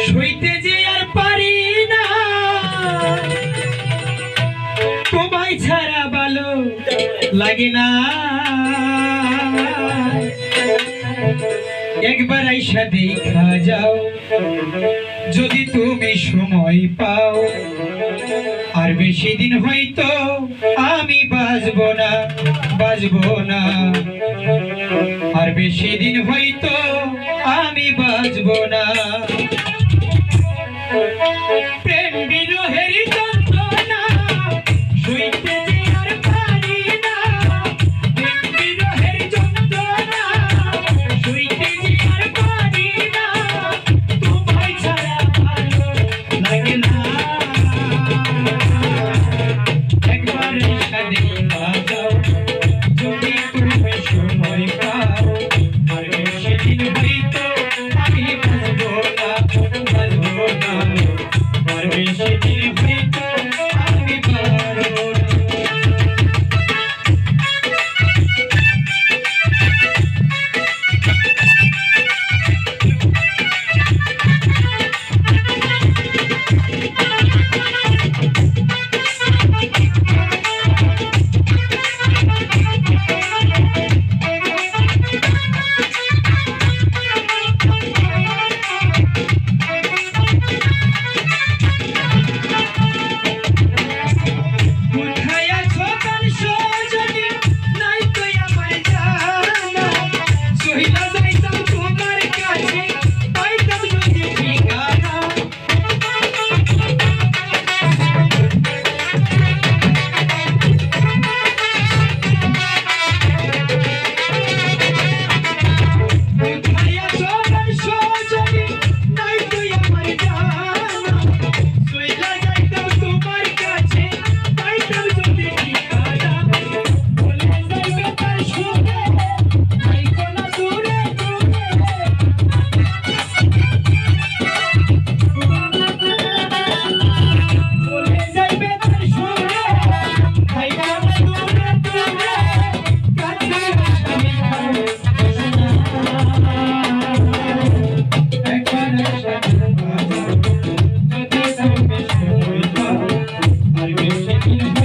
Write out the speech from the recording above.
সইতে যে আর পারি না। তোমায় ছাড়া ভালো লাগে না। একবার আইসা দেখা যাও, যদি তুমি সময় পাও। আর বেশি দিন হয়তো আমি বাঁচবো না বাঁচবো না। আর বেশি দিন হয়তো আমি বাঁচবো না। Thank you.